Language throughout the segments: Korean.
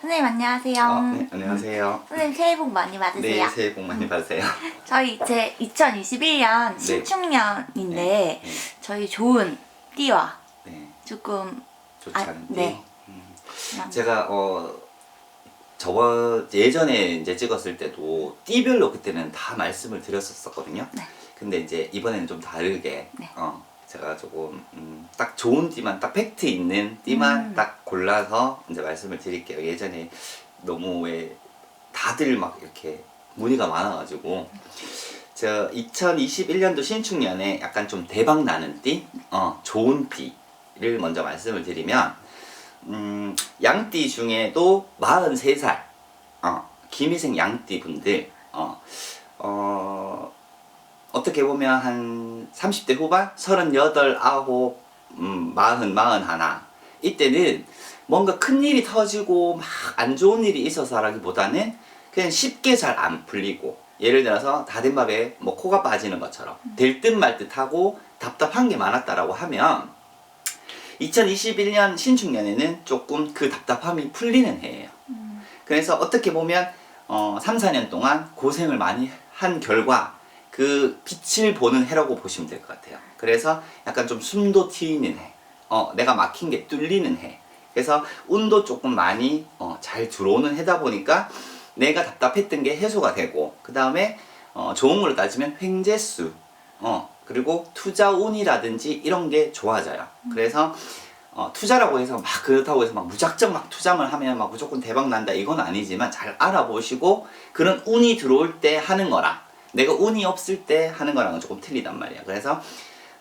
선생님 안녕하세요. 어, 네, 안녕하세요. 선생님 새해 복 많이 받으세요. 네, 새해 복 많이 받으세요. 저희 이제 2021년 신축년인데 네. 저희 좋은 띠와 네, 조금 좋지 아, 않은데. 네. 음, 그냥 제가 어 저번 예전에 이제 찍었을 때도 띠별로 그때는 다 말씀을 드렸었거든요. 네. 근데 이제 이번에는 좀 다르게 네. 어 제가 조금 음, 딱 좋은 띠만 딱 팩트 있는 띠만 음. 딱 골라서 이제 말씀을 드릴게요. 예전에 너무 왜 다들 막 이렇게 문의가 많아가지고 저 2021년도 신축년에 약간 좀 대박 나는 띠, 어 좋은 띠를 먼저 말씀을 드리면 음, 양띠 중에도 43살 어, 김희생 양띠 분들 어, 어, 어떻게 보면 한 30대 후반? 38, 9, 음, 40, 41 이때는 뭔가 큰 일이 터지고 막 안 좋은 일이 있어서라기보다는 그냥 쉽게 잘 안 풀리고 예를 들어서 다된 밥에 뭐 코가 빠지는 것처럼 될 듯 말 듯하고 답답한 게 많았다라고 하면 2021년 신축년에는 조금 그 답답함이 풀리는 해예요. 음, 그래서 어떻게 보면 어, 3, 4년 동안 고생을 많이 한 결과 그 빛을 보는 해라고 보시면 될 것 같아요. 그래서 약간 좀 숨도 트이는 해. 어, 내가 막힌 게 뚫리는 해. 그래서 운도 조금 많이 어, 잘 들어오는 해다 보니까 내가 답답했던 게 해소가 되고 그 다음에 어, 좋은 걸로 따지면 횡재수 어, 그리고 투자 운이라든지 이런 게 좋아져요. 그래서 어, 투자라고 해서 막 그렇다고 해서 막 무작정 막 투자만 하면 막 무조건 대박 난다 이건 아니지만 잘 알아보시고 그런 운이 들어올 때 하는 거랑 내가 운이 없을 때 하는 거랑은 조금 틀리단 말이야. 그래서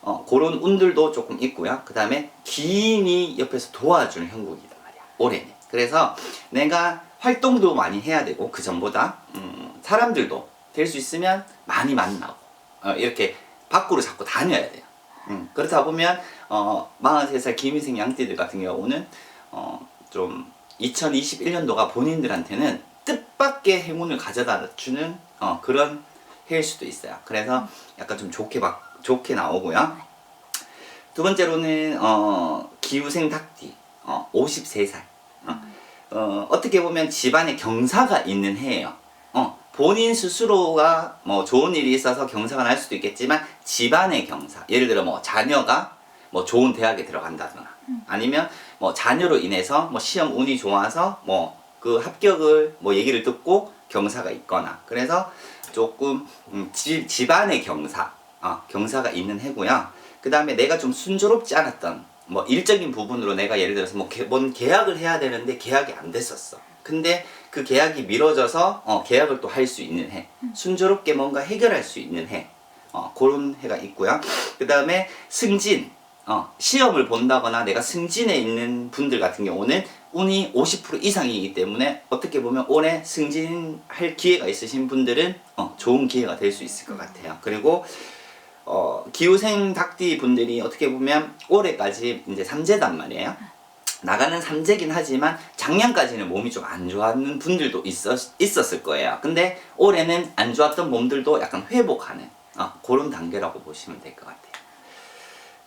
어, 그런 운들도 조금 있고요. 그 다음에 기인이 옆에서 도와주는 형국이단 말이야. 올해는. 그래서 내가 활동도 많이 해야 되고 그 전보다 음, 사람들도 될 수 있으면 많이 만나고 어, 이렇게 밖으로 자꾸 다녀야 돼요. 음, 그렇다 보면 어, 43살 김희생 양띠들 같은 경우는 어, 좀 2021년도가 본인들한테는 뜻밖의 행운을 가져다 주는 어, 그런 해일 수도 있어요. 그래서 약간 좀 좋게 막 좋게 나오고요. 두 번째로는 어, 기후생 닭띠 어, 53살 어, 어, 어떻게 보면 집안에 경사가 있는 해예요. 어, 본인 스스로가 뭐 좋은 일이 있어서 경사가 날 수도 있겠지만 집안의 경사 예를 들어 뭐 자녀가 뭐 좋은 대학에 들어간다거나 아니면 뭐 자녀로 인해서 뭐 시험 운이 좋아서 뭐 그 합격을 뭐 얘기를 듣고 경사가 있거나 그래서 조금 음, 집, 집안의 경사 어, 경사가 있는 해고요. 그 다음에 내가 좀 순조롭지 않았던 뭐 일적인 부분으로 내가 예를 들어서 뭐 개- 뭔 계약을 해야 되는데 계약이 안 됐었어. 근데 그 계약이 미뤄져서 어, 계약을 또 할 수 있는 해 순조롭게 뭔가 해결할 수 있는 해 어, 그런 해가 있고요. 그 다음에 승진 어, 시험을 본다거나 내가 승진에 있는 분들 같은 경우는 운이 50% 이상이기 때문에 어떻게 보면 올해 승진할 기회가 있으신 분들은 어, 좋은 기회가 될 수 있을 것 같아요. 그리고 어, 기후생 닭띠 분들이 어떻게 보면 올해까지 이제 삼재단 말이에요. 나가는 삼재긴 하지만 작년까지는 몸이 좀 안 좋았는 분들도 있었, 있었을 거예요. 근데 올해는 안 좋았던 몸들도 약간 회복하는 어, 그런 단계라고 보시면 될 것 같아요.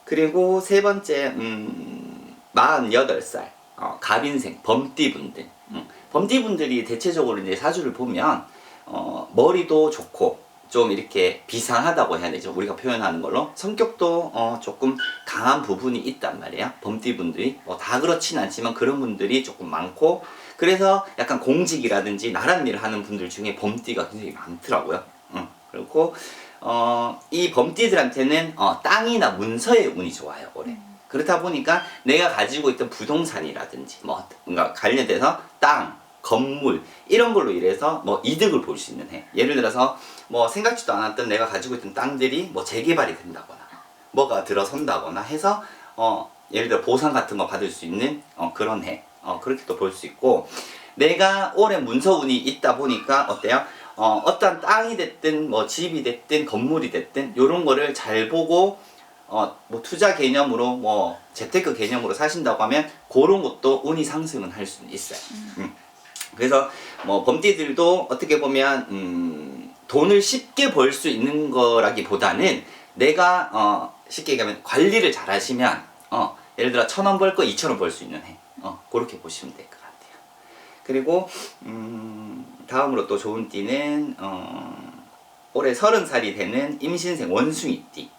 그리고 세 번째, 음, 48살, 어, 갑인생, 범띠분들. 음, 범띠분들이 대체적으로 이제 사주를 보면, 어, 머리도 좋고, 좀 이렇게 비상하다고 해야 되죠. 우리가 표현하는 걸로. 성격도 어, 조금 강한 부분이 있단 말이에요. 범띠분들이. 뭐 다 그렇진 않지만 그런 분들이 조금 많고, 그래서 약간 공직이라든지 나란 일을 하는 분들 중에 범띠가 굉장히 많더라고요. 음, 그리고 어, 이 범띠들한테는 어, 땅이나 문서의 운이 좋아요 올해. 그렇다 보니까 내가 가지고 있던 부동산이라든지 뭐 뭔가 관련돼서 땅, 건물 이런 걸로 인해서 뭐 이득을 볼 수 있는 해. 예를 들어서 뭐 생각지도 않았던 내가 가지고 있던 땅들이 뭐 재개발이 된다거나 뭐가 들어선다거나 해서 어 예를 들어 보상 같은 거 받을 수 있는 어, 그런 해. 어 그렇게 또 볼 수 있고 내가 올해 문서운이 있다 보니까 어때요? 어, 어떤 땅이 됐든 뭐 집이 됐든 건물이 됐든 요런 거를 잘 보고 어, 뭐 투자 개념으로 뭐 재테크 개념으로 사신다고 하면 그런 것도 운이 상승은 할 수는 있어요. 음. 그래서 뭐 범띠들도 어떻게 보면 음, 돈을 쉽게 벌 수 있는 거라기보다는 내가 어, 쉽게 얘기하면 관리를 잘 하시면 어, 예를 들어 천 원 벌 거 이천 원 벌 수 있는 해. 어, 그렇게 보시면 될 것 같아요. 그리고 음, 다음으로 또 좋은 띠는 어, 올해 서른 살이 되는 임신생 원숭이띠.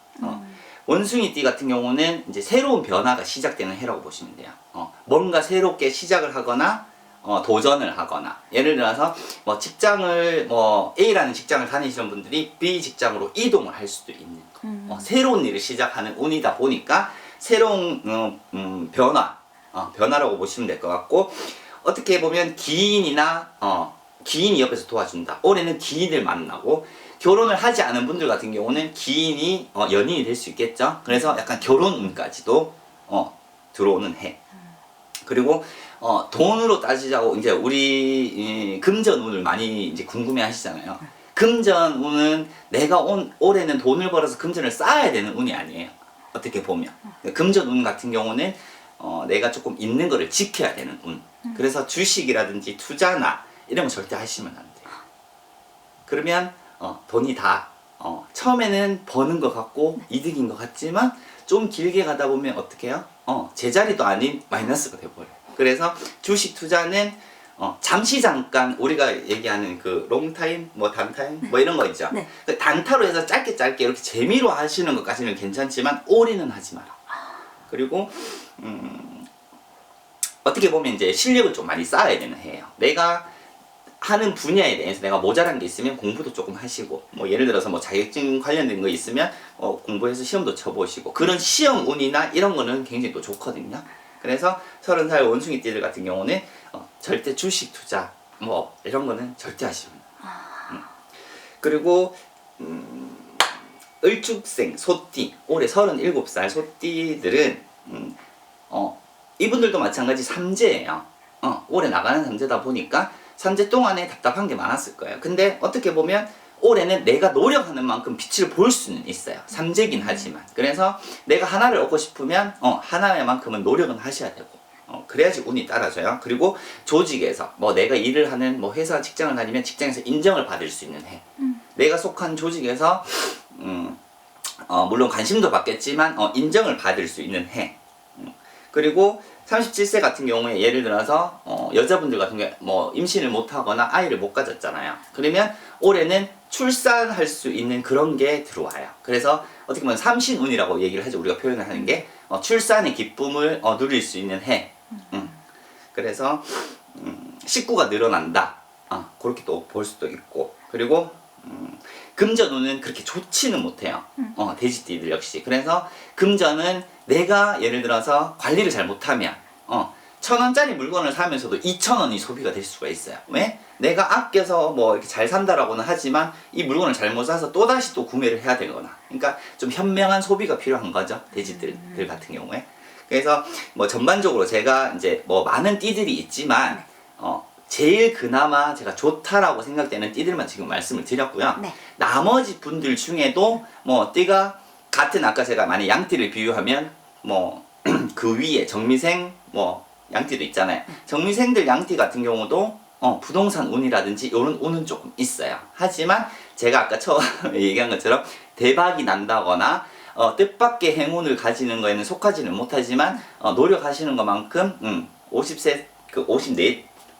어, 원숭이띠 같은 경우는 이제 새로운 변화가 시작되는 해라고 보시면 돼요. 어, 뭔가 새롭게 시작을 하거나 어, 도전을 하거나 예를 들어서 뭐 직장을 뭐 A라는 직장을 다니시는 분들이 B 직장으로 이동을 할 수도 있는 음. 어, 새로운 일을 시작하는 운이다 보니까 새로운 어, 음, 변화 어, 변화라고 보시면 될 것 같고 어떻게 보면 기인이나 어, 기인이 옆에서 도와준다. 올해는 기인을 만나고 결혼을 하지 않은 분들 같은 경우는 기인이 어, 연인이 될 수 있겠죠. 그래서 약간 결혼 운까지도 어, 들어오는 해. 그리고 어, 돈으로 따지자고 이제 우리 이, 금전 운을 많이 이제 궁금해 하시잖아요. 금전 운은 내가 온 올해는 돈을 벌어서 금전을 쌓아야 되는 운이 아니에요. 어떻게 보면 금전 운 같은 경우는 어, 내가 조금 있는 거를 지켜야 되는 운. 그래서 주식이라든지 투자나 이런 거 절대 하시면 안 돼요. 그러면 어, 돈이 다 어, 처음에는 버는 것 같고 이득인 것 같지만 좀 길게 가다 보면 어떻게 해요? 어, 제자리도 아닌 마이너스가 돼버려요. 그래서 주식 투자는 어, 잠시 잠깐 우리가 얘기하는 그 롱타임, 뭐 단타임, 뭐 이런 거 있죠. 네. 그 단타로 해서 짧게 짧게 이렇게 재미로 하시는 것까지는 괜찮지만 올인은 하지 마라. 그리고 음, 어떻게 보면 이제 실력을 좀 많이 쌓아야 되는 해예요. 내가 하는 분야에 대해서 내가 모자란 게 있으면 공부도 조금 하시고 뭐 예를 들어서 뭐 자격증 관련된 거 있으면 어, 공부해서 시험도 쳐보시고 그런 시험 운이나 이런 거는 굉장히 또 좋거든요. 그래서 서른 살 원숭이 띠들 같은 경우는 어, 절대 주식 투자 뭐 이런 거는 절대 하시면 음. 그리고 음, 을축생 소띠 올해 37살 소띠들은 음, 어, 이분들도 마찬가지 삼재예요. 어, 올해 나가는 삼재다 보니까 삼재 동안에 답답한 게 많았을 거예요. 근데 어떻게 보면 올해는 내가 노력하는 만큼 빛을 볼 수는 있어요. 삼재긴 하지만. 그래서 내가 하나를 얻고 싶으면 어, 하나만큼은 노력은 하셔야 되고. 어, 그래야지 운이 따라져요. 그리고 조직에서 뭐 내가 일을 하는 뭐 회사 직장을 다니면 직장에서 인정을 받을 수 있는 해. 내가 속한 조직에서 음, 어, 물론 관심도 받겠지만 어, 인정을 받을 수 있는 해. 음. 그리고 37세 같은 경우에 예를 들어서 어, 여자분들 같은 경우에 뭐 임신을 못하거나 아이를 못 가졌잖아요. 그러면 올해는 출산할 수 있는 그런 게 들어와요. 그래서 어떻게 보면 삼신운이라고 얘기를 하죠. 우리가 표현을 하는 게 어, 출산의 기쁨을 어, 누릴 수 있는 해. 음. 그래서 음, 식구가 늘어난다. 어, 그렇게 또 볼 수도 있고 그리고 음, 금전운은 그렇게 좋지는 못해요. 어, 돼지띠들 역시. 그래서 금전은 내가 예를 들어서 관리를 잘 못하면 어, 천 원짜리 물건을 사면서도 이천 원이 소비가 될 수가 있어요. 왜? 내가 아껴서 뭐 이렇게 잘 산다라고는 하지만 이 물건을 잘못 사서 또 다시 또 구매를 해야 되거나. 그러니까 좀 현명한 소비가 필요한 거죠. 돼지들 들 같은 경우에. 그래서 뭐 전반적으로 제가 이제 뭐 많은 띠들이 있지만 어 제일 그나마 제가 좋다라고 생각되는 띠들만 지금 말씀을 드렸고요. 네. 나머지 분들 중에도 뭐 띠가 같은 아까 제가 만약 양띠를 비유하면 뭐 그 위에 정미생 뭐 양띠도 있잖아요. 정미생들 양띠 같은 경우도 어, 부동산 운이라든지 이런 운은 조금 있어요. 하지만 제가 아까 처음에 얘기한 것처럼 대박이 난다거나 어, 뜻밖의 행운을 가지는 거에는 속하지는 못하지만 어, 노력하시는 것만큼 음, 50세 그 54,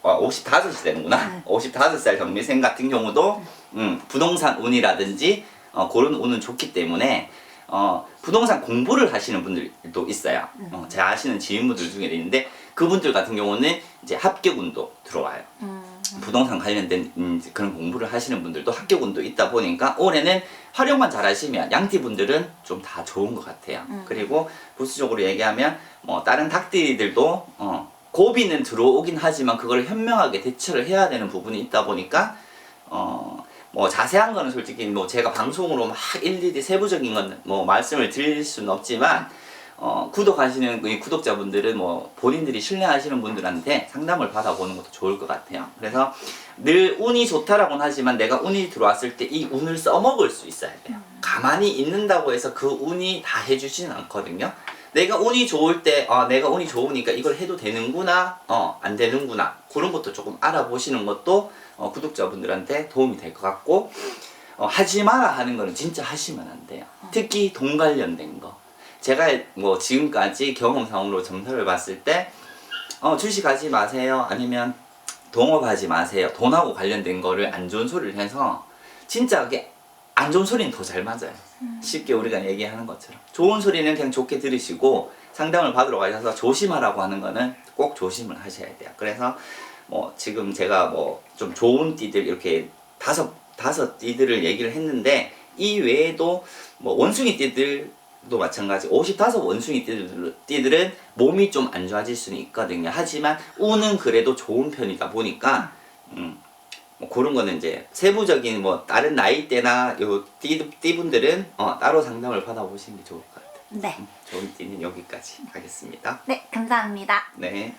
어, 55세 되는구나. 55살 정미생 같은 경우도 음, 부동산 운이라든지 어, 그런 운은 좋기 때문에 어, 부동산 공부를 하시는 분들도 있어요. 어, 제가 아시는 지인분들 중에 있는데 그분들 같은 경우는 이제 합격운도 들어와요. 음. 부동산 관련된 음, 그런 공부를 하시는 분들도 합격운도 있다 보니까 올해는 활용만 잘 하시면 양띠 분들은 좀 다 좋은 것 같아요. 그리고 부수적으로 얘기하면 뭐 다른 닭띠들도 어, 고비는 들어오긴 하지만 그걸 현명하게 대처를 해야 되는 부분이 있다 보니까 어, 뭐 자세한 거는 솔직히 뭐 제가 방송으로 막 일일이 세부적인 건 뭐 말씀을 드릴 수는 없지만 어, 구독하시는 이 구독자분들은 뭐 본인들이 신뢰하시는 분들한테 상담을 받아보는 것도 좋을 것 같아요. 그래서 늘 운이 좋다라고는 하지만 내가 운이 들어왔을 때 이 운을 써먹을 수 있어야 돼요. 가만히 있는다고 해서 그 운이 다 해주지는 않거든요. 내가 운이 좋을 때, 아, 내가 운이 좋으니까 이걸 해도 되는구나, 어, 안 되는구나. 그런 것도 조금 알아보시는 것도 어, 구독자분들한테 도움이 될 것 같고, 어, 하지 마라 하는 거는 진짜 하시면 안 돼요. 특히 돈 관련된 거. 제가 뭐 지금까지 경험상으로 점수를 봤을 때, 어, 주식 하지 마세요. 아니면 동업하지 마세요. 돈하고 관련된 거를 안 좋은 소리를 해서 진짜 그게 안 좋은 소리는 더 잘 맞아요. 쉽게 우리가 얘기하는 것처럼 좋은 소리는 그냥 좋게 들으시고 상담을 받으러 가셔서 조심하라고 하는 거는 꼭 조심을 하셔야 돼요. 그래서 뭐 지금 제가 뭐 좀 좋은 띠들 이렇게 다섯 다섯 띠들을 얘기를 했는데 이 외에도 뭐 원숭이 띠들도 마찬가지 55 원숭이 띠들, 띠들은 몸이 좀 안 좋아질 수는 있거든요. 하지만 운은 그래도 좋은 편이다 보니까 음, 뭐 그런 거는 이제 세부적인 뭐 다른 나이대나 요 띠, 띠분들은 어, 따로 상담을 받아보시는 게 좋을 것 같아요. 네. 좋은 띠는 여기까지 하겠습니다. 네, 감사합니다. 네.